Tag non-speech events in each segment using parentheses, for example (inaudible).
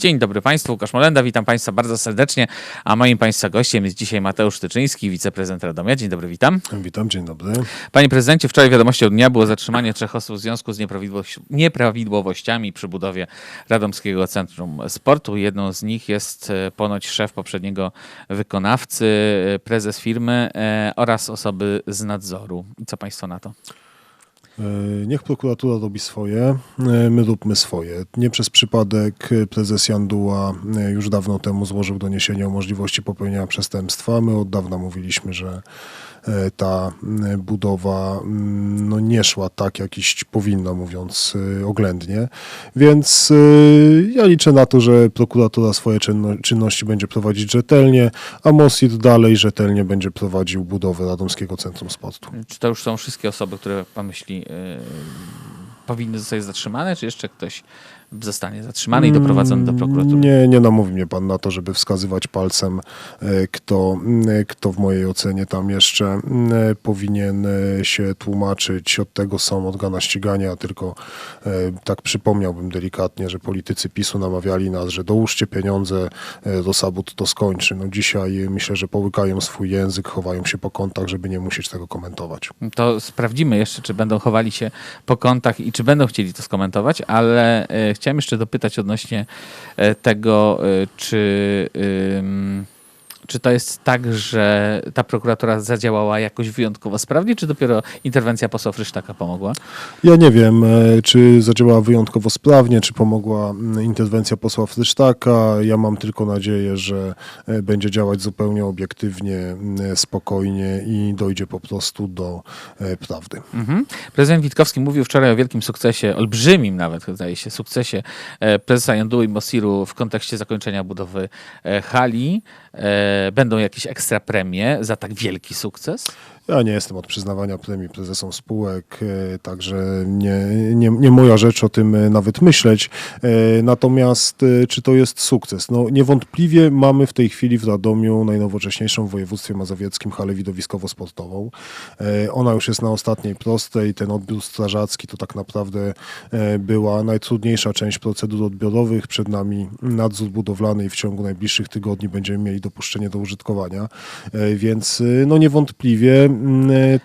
Dzień dobry Państwu, Łukasz Molenda, witam Państwa bardzo serdecznie, a moim Państwa gościem jest dzisiaj Mateusz Tyczyński, wiceprezydent Radomia. Dzień dobry, witam. Witam, dzień dobry. Panie prezydencie, wczoraj wiadomością dnia było zatrzymanie trzech osób w związku z nieprawidłowości- nieprawidłowościami przy budowie Radomskiego Centrum Sportu. Jedną z nich jest e, ponoć szef poprzedniego wykonawcy, e, prezes firmy e, oraz osoby z nadzoru. Co Państwo na to? E, Niech prokuratura robi swoje, e, my róbmy swoje. Nie przez przypadek e, prezes Janduła już dawno temu złożył doniesienie o możliwości popełnienia przestępstwa. My od dawna mówiliśmy, że ta m, budowa m, no, nie szła tak, jak iść powinna, mówiąc e, oględnie. Więc e, ja liczę na to, że prokuratura swoje czynno- czynności będzie prowadzić rzetelnie, a MOSIR dalej rzetelnie będzie prowadził budowę Radomskiego Centrum Sportu. Czy to już są wszystkie osoby, które Pan myśli e, powinny zostać zatrzymane, czy jeszcze ktoś zostanie zatrzymany i doprowadzony do prokuratury? Nie, nie namówi mnie pan na to, żeby wskazywać palcem, e, kto, m, kto w mojej ocenie tam jeszcze m, powinien e, się tłumaczyć. Od tego są organa ścigania, tylko e, tak przypomniałbym delikatnie, że politycy PiSu namawiali nas, że dołóżcie pieniądze, e, Rosabut to skończy. No dzisiaj e, myślę, że połykają swój język, chowają się po kątach, żeby nie musieć tego komentować. To sprawdzimy jeszcze, czy będą chowali się po kątach i czy będą chcieli to skomentować, ale e, chciałem jeszcze dopytać odnośnie e, tego, e, czy, czy to jest tak, że ta prokuratura zadziałała jakoś wyjątkowo sprawnie, czy dopiero interwencja posła Frysztaka pomogła? Ja nie wiem, e, czy zadziałała wyjątkowo sprawnie, czy pomogła interwencja posła Frysztaka. Ja mam tylko nadzieję, że e, będzie działać zupełnie obiektywnie, spokojnie i dojdzie po prostu do e, prawdy. Mhm. Prezydent Witkowski mówił wczoraj o wielkim sukcesie, olbrzymim nawet, zdaje się, sukcesie prezesa Janduły i Mosiru w kontekście zakończenia budowy hali. E, Będą jakieś ekstra premie za tak wielki sukces? Ja nie jestem od przyznawania premii prezesom spółek, e, także nie, nie, nie moja rzecz o tym e, nawet myśleć. E, Natomiast czy to jest sukces? No niewątpliwie mamy w tej chwili w Radomiu najnowocześniejszą w województwie mazowieckim halę widowiskowo-sportową. Ona już jest na ostatniej prostej. Ten odbiór strażacki to tak naprawdę była najtrudniejsza część procedur odbiorowych. Przed nami nadzór budowlany i w ciągu najbliższych tygodni będziemy mieli dopuszczenie do użytkowania. Więc no niewątpliwie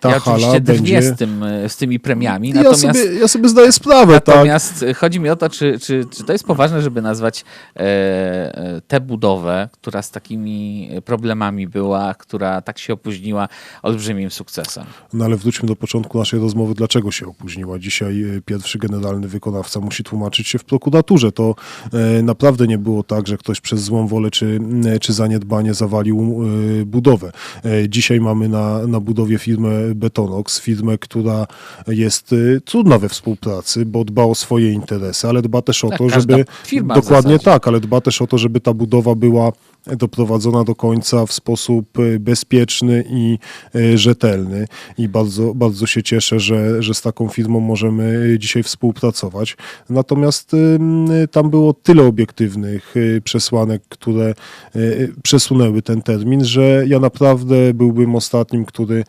ta ja hala będzie... z, tym, e, z tymi premiami, Ja natomiast... sobie, ja sobie zdaję sprawę, tak. Natomiast e, chodzi mi o to, czy, czy, czy to jest poważne, żeby nazwać e, e, tę budowę, która z takimi problemami była, która tak się opóźniła, olbrzymim sukcesem. No ale wróćmy do początku naszej rozmowy, dlaczego się opóźniła. Dzisiaj e, pierwszy generalny wykonawca musi tłumaczyć się w prokuraturze. To e, naprawdę nie było tak, że ktoś przez złą wolę czy, m, czy zaniedbanie zawalił e, budowę. E, dzisiaj mamy na, na budowie firmę Betonox, firmę, która jest trudna we współpracy, bo dba o swoje interesy, ale dba też o Tak, to, żeby... firma Dokładnie tak, ale dba też o to, żeby ta budowa była doprowadzona do końca w sposób e, bezpieczny i e, rzetelny. I bardzo, bardzo się cieszę, że, że z taką firmą możemy dzisiaj współpracować. Natomiast tam było tyle obiektywnych przesłanek, które przesunęły ten termin, że ja naprawdę byłbym ostatnim, który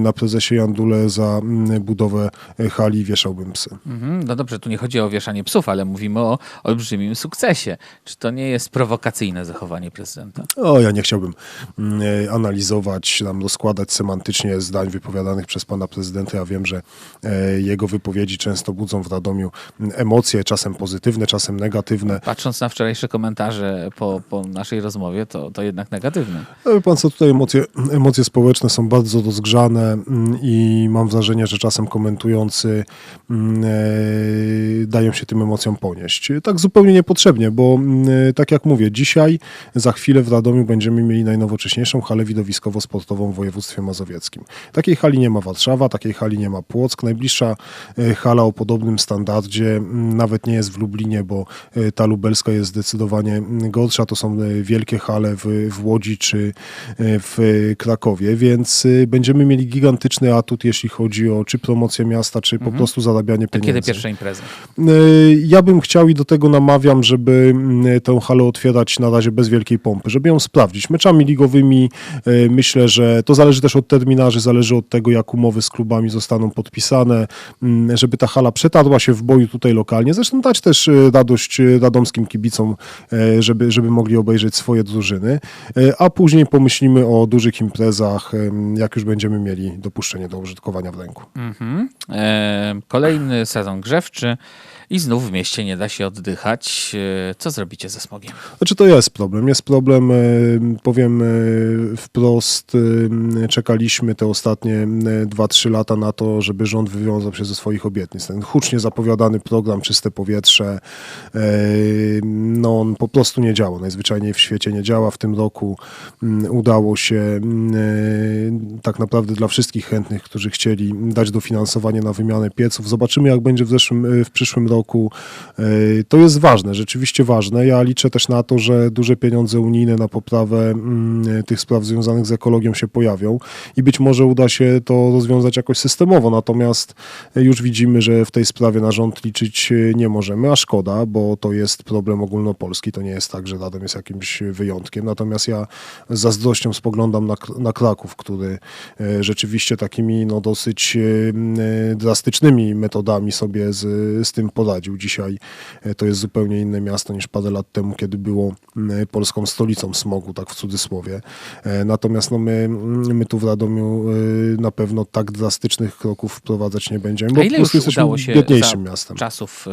na prezesie Jandule za mm, budowę hali wieszałbym psy. Mhm, no dobrze, tu nie chodzi o wieszanie psów, ale mówimy o olbrzymim sukcesie. Czy to nie jest prowokacyjne zachowanie prezydenta? O, ja nie chciałbym mm, e, analizować, tam rozkładać semantycznie zdań wypowiadanych przez pana prezydenta. Ja wiem, że e, jego wypowiedzi często budzą w Radomiu mm, emocje, czasem pozytywne, czasem negatywne. Patrząc na wczorajsze komentarze po, po naszej rozmowie, to, to jednak negatywne. Ale pan co, tutaj emocje, emocje społeczne są bardzo rozgrzane mm, i mam wrażenie, że czasem komentujący e, dają się tym emocjom ponieść. Tak zupełnie niepotrzebnie, bo e, tak jak mówię, dzisiaj, za chwilę w Radomiu będziemy mieli najnowocześniejszą halę widowiskowo-sportową w województwie mazowieckim. Takiej hali nie ma Warszawa, takiej hali nie ma Płock. Najbliższa e, hala o podobnym standardzie nawet nie jest w Lublinie, bo e, ta lubelska jest zdecydowanie gorsza. To są e, wielkie hale w, w Łodzi czy w Krakowie, więc będziemy mieli gigantyczny atut, jeśli chodzi o czy promocję miasta, czy po prostu zarabianie To pieniędzy. kiedy pierwsza impreza? Ja bym chciał i do tego namawiam, żeby tę halę otwierać na razie bez wielkiej żeby ją sprawdzić. Meczami ligowymi y, myślę, że to zależy też od terminarzy, zależy od tego, jak umowy z klubami zostaną podpisane, mm, żeby ta hala przetarła się w boju tutaj lokalnie. Zresztą dać też radość y, radomskim kibicom, żeby, żeby mogli obejrzeć swoje drużyny, a później pomyślimy o dużych imprezach, jak już będziemy mieli dopuszczenie do użytkowania w ręku. Mhm. E, kolejny sezon grzewczy i znów w mieście nie da się oddychać. E, co zrobicie ze smogiem? Znaczy to jest problem. Jest problem, e, powiem e, wprost, czekaliśmy te ostatnie e, 2-3 lata na to, żeby rząd wywiązał się ze swoich obietnic. Ten hucznie zapowiadany program Czyste Powietrze, no on po prostu nie działa. Najzwyczajniej w świecie nie działa. W tym roku mm, udało się mm, tak naprawdę dla wszystkich chętnych, którzy chcieli dać dofinansowanie na wymianę pieców. Zobaczymy jak będzie w, zeszłym, w przyszłym roku. E, To jest ważne, rzeczywiście ważne. Ja liczę też na to, że duże pieniądze unijne na poprawę mm, tych spraw związanych z ekologią się pojawią i być może uda się to rozwiązać jakoś systemowo. Natomiast już widzimy, że w tej sprawie na rząd liczyć e, nie możemy, a szkoda, bo to jest problem ogólnopolski. To nie jest tak, że Radom jest jakimś wyjątkiem. Natomiast ja z zazdrością spoglądam na, na Kraków, który e, rzeczywiście takimi no, dosyć e, e, drastycznymi metodami sobie z, z tym poradził. Dzisiaj e, to jest zupełnie inne miasto niż parę lat temu, kiedy było polską stolicą smogu, tak w cudzysłowie. E, Natomiast no, my, my tu w Radomiu e, na pewno tak drastycznych kroków wprowadzać nie będziemy, bo A ile już udało się biedniejszym za miastem. czasów,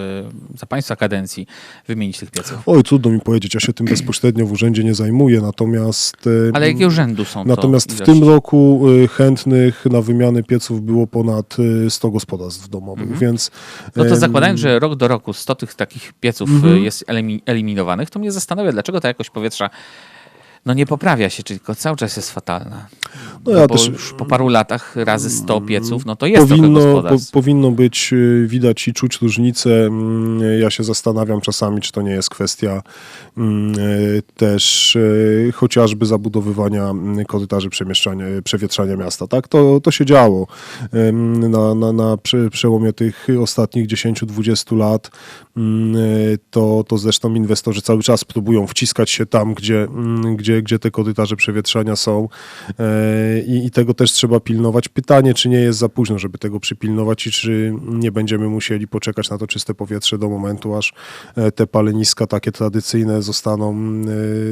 za państwa kadencji wymienić tych pieców? Oj, trudno mi powiedzieć, ja się tym bezpośrednio w urzędzie nie zajmuję, natomiast... Ale jakiego rzędu są to Natomiast w tym roku chętnych na wymianę pieców było ponad y, 100 gospodarstw domowych, więc... No to zakładając, że rok do roku 100 tych takich pieców Mhm. y, jest elimi- eliminowanych, to mnie zastanawia, dlaczego ta jakość powietrza no nie poprawia się, czyli tylko cały czas jest fatalna. No ja bo też- już po paru latach razy 100 pieców, no to jest powinno, po, powinno być y, widać i czuć różnicę. Mm, Ja się zastanawiam czasami, czy to nie jest kwestia mm, y, też y, chociażby zabudowywania mm, korytarzy przemieszczania, przewietrzania miasta. Tak, to, to się działo na, na, na prze, przełomie tych ostatnich 10-20 lat. Mm, y, To, to zresztą inwestorzy cały czas próbują wciskać się tam, gdzie, mm, gdzie, gdzie te korytarze przewietrzania są. E, I, I tego też trzeba pilnować. Pytanie, czy nie jest za późno, żeby tego przypilnować i czy nie będziemy musieli poczekać na to czyste powietrze do momentu, aż e, te paleniska takie tradycyjne zostaną mm,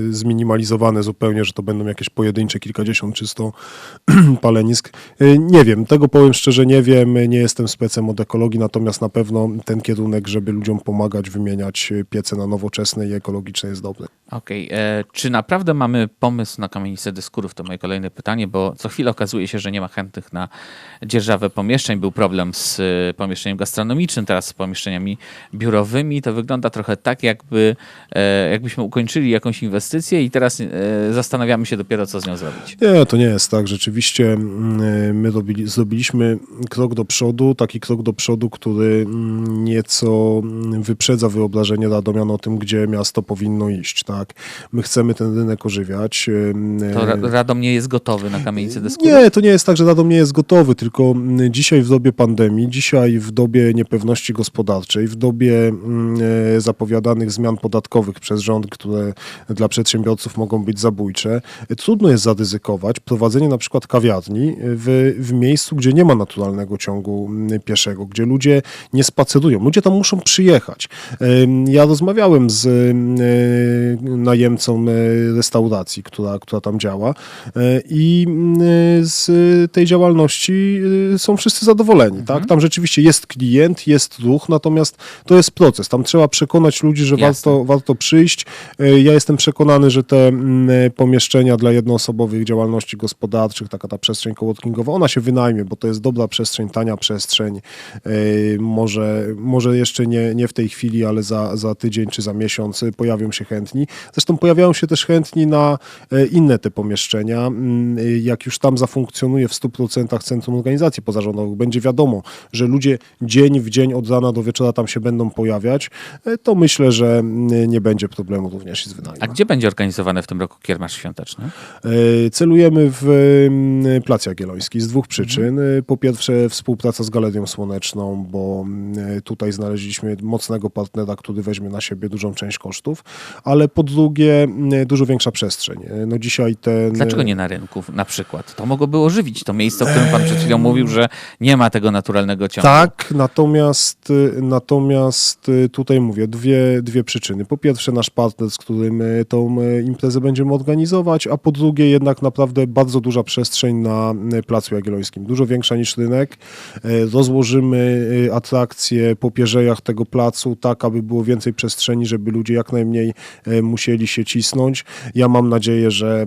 e, zminimalizowane zupełnie, że to będą jakieś pojedyncze kilkadziesiąt czy sto (clears throat) palenisk. E, Nie wiem, tego powiem szczerze, nie wiem, nie jestem specem od ekologii, natomiast na pewno ten kierunek, żeby ludziom pomagać, wymieniać piece na nowoczesne i ekologiczne jest dobry. Okej, e, czy naprawdę mamy pomysł na kamienicę dyskurów? To moje kolejne pytanie, bo co chwilę okazuje się, że nie ma chętnych na dzierżawę pomieszczeń. Był problem z e, pomieszczeniem gastronomicznym, teraz z pomieszczeniami biurowymi. To wygląda trochę tak, jakby, e, jakbyśmy ukończyli jakąś inwestycję i teraz zastanawiamy się dopiero, co z nią zrobić. Nie, to nie jest tak. Rzeczywiście mm, my robili, zrobiliśmy krok do przodu, taki krok do przodu, który mm, nieco mm, wyprzedza wyobrażenie Radomian o tym, gdzie miasto powinno iść. Tak? My chcemy ten rynek ożywiać. To Ra- Radom nie jest gotowy na kamienicę dyskurów? Nie, to nie jest tak, że Radom nie jest gotowy, tylko mm, dzisiaj w dobie pandemii, dzisiaj w dobie niepewności gospodarczej, w dobie mm, e, zapowiadanych zmian podatkowych przez rząd, które dla przedsiębiorców mogą być zabójcze, e, trudno jest zaryzykować prowadzenie na przykład kawiarni w, w miejscu, gdzie nie ma naturalnego ciągu mm, pieszego, gdzie ludzie nie spacerują. Ludzie tam muszą przyjechać. Ja rozmawiałem z e, najemcą e, restauracji, która, która tam działa e, i z tej działalności są wszyscy zadowoleni. Tak? Tam rzeczywiście jest klient, jest ruch, natomiast to jest proces. Tam trzeba przekonać ludzi, że Jasne. warto, warto przyjść. Ja jestem przekonany, że te mm, pomieszczenia dla jednoosobowych działalności gospodarczych, taka ta przestrzeń coworkingowa, ona się wynajmie, bo to jest dobra przestrzeń, tania przestrzeń. Może, może jeszcze nie, nie w tej chwili, ale za, za tydzień czy za miesiąc e, pojawią się chętni. Zresztą pojawiają się też chętni na e, inne te pomieszczenia. Mm, e, Jak już tam zafunkcjonuje w 100% Centrum Organizacji Pozarządowych, będzie wiadomo, że ludzie dzień w dzień od rana do wieczora tam się będą pojawiać, to myślę, że nie będzie problemu również z wynajmem. A gdzie będzie organizowany w tym roku kiermasz świąteczny? Celujemy w mm, Plac Jagielloński z dwóch przyczyn. E, Po pierwsze współpraca z Galerią Słoneczną, bo mm, tutaj znaleźliśmy mocnego partnera, który weźmie na siebie dużą część kosztów, ale po drugie mm, dużo większa przestrzeń. No dzisiaj ten... Dlaczego nie na rynku na przykład? To mogłoby ożywić to miejsce, o którym pan przed chwilą mówił, że nie ma tego naturalnego ciągu. Tak, natomiast, natomiast y, tutaj mówię dwie, dwie przyczyny. Po pierwsze nasz partner, z którym y, tą y, imprezę będziemy organizować, a po drugie jednak naprawdę bardzo duża przestrzeń na Placu Jagiellońskim. Dużo większa niż rynek. Rozłożymy atrakcje po pierzejach tego placu tak, aby było więcej przestrzeni, żeby ludzie jak najmniej y, musieli się cisnąć. Ja mam nadzieję, że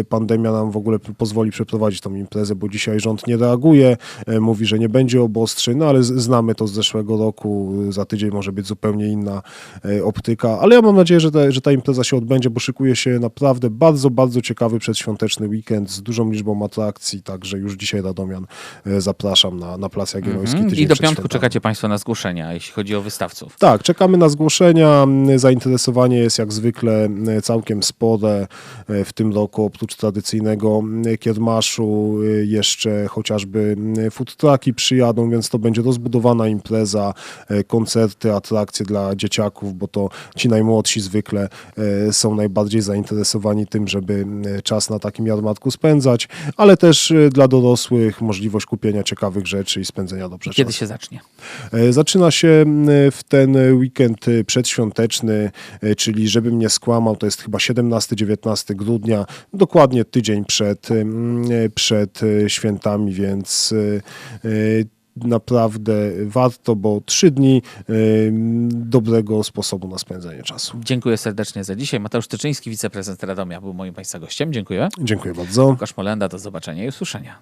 y, pandemia nam w ogóle pozwoli przeprowadzić tą imprezę, bo dzisiaj rząd nie reaguje, e, mówi, że nie będzie obostrzeń, no ale znamy to z zeszłego roku, za tydzień może być zupełnie inna e, optyka, ale ja mam nadzieję, że ta, że ta impreza się odbędzie, bo szykuje się naprawdę bardzo, bardzo ciekawy przedświąteczny weekend z dużą liczbą atrakcji, także już dzisiaj Radomian e, zapraszam na, na Plac Jagielloński. Mhm. tydzień I do piątku czekacie państwo na zgłoszenia, jeśli chodzi o wystawców. Tak, czekamy na zgłoszenia. Zainteresowanie jest jak zwykle mm, całkiem spore e, w tym roku. Oprócz tradycyjnego mm, kiermaszu jeszcze chociażby food trucki przyjadą, więc to będzie rozbudowana impreza, e, koncerty, atrakcje dla dzieciaków, bo to ci najmłodsi zwykle e, są najbardziej zainteresowani tym, żeby czas na takim jarmarku spędzać, ale też e, dla dorosłych możliwość kupienia ciekawych rzeczy i spędzenia dobrze Kiedy czasu. się zacznie? E, Zaczyna się w ten weekend e, przedświąteczny, e, czyli żebym nie skłamał, to jest chyba 17-19 grudnia, dokładnie tydzień przed, e, przed świętami, więc naprawdę warto, bo trzy dni dobrego sposobu na spędzenie czasu. Dziękuję serdecznie za dzisiaj. Mateusz Tyczyński, wiceprezydent Radomia, był moim państwa gościem. Dziękuję. Dziękuję bardzo. Łukasz Molenda, do zobaczenia i usłyszenia.